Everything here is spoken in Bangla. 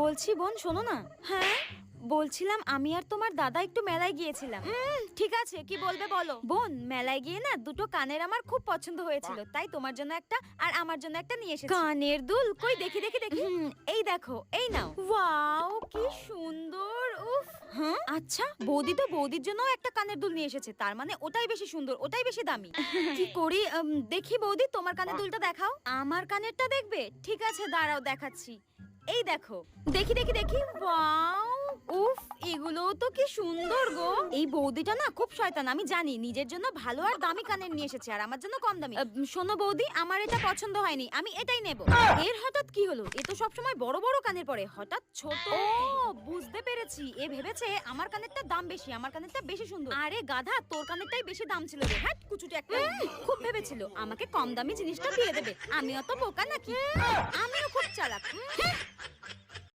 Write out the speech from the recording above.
বলছি বোন শোনো না। হ্যাঁ? বলছিলাম আমি আর তোমার দাদা একটু মেলায় গিয়েছিলাম। ঠিক আছে কি বলবে বলো। বোন মেলায় গিয়ে না দুটো কানের আমার খুব পছন্দ হয়েছিল। তাই তোমার জন্য একটা আর আমার জন্য একটা নিয়ে এসেছি। কানের দুল? কই দেখি দেখি দেখি। এই দেখো এই নাও। ওয়াও কি সুন্দর উফ। হ্যাঁ? আচ্ছা বৌদি তো বৌদির জন্য একটা কানের দুল নিয়ে এসেছে। তার মানে ওটাই বেশি সুন্দর ওটাই বেশি দামি। কি করি দেখি বৌদি তোমার কানের দুলটা দেখাও। আমার কানেরটা দেখবে? ঠিক আছে দাঁড়াও দেখাচ্ছি। এই দেখো। দেখি দেখি দেখি। ওয়াও উফ এগুলো তো কি সুন্দর গো। এই বৌদিটা না খুব শয়তান আমি জানি। নিজের জন্য ভালো আর দামি কানের নিয়ে এসেছে আর আমার জন্য কম দামি। আহ, শোনো বৌদি আমার এটা পছন্দ হয়নি আমি এটাই নেব। এর হঠাৎ কি হলো? এ তো সবসময় বড় বড় কানের পরে হঠাৎ ছোট। ও বুঝতে পেরেছি। এ ভেবেছে আমার কানেরটা দাম বেশি আমার কানেরটা বেশি সুন্দর। আরে গাধা তোর কানেরটাই বেশি দাম ছিল রে। হ্যাঁ কুচুটে একটা। খুব ভেবেছিল আমাকে কম দামি জিনিসটা দিয়ে দেবে। আমি অত বোকা নাকি? আমিও খুব চালাক। উম,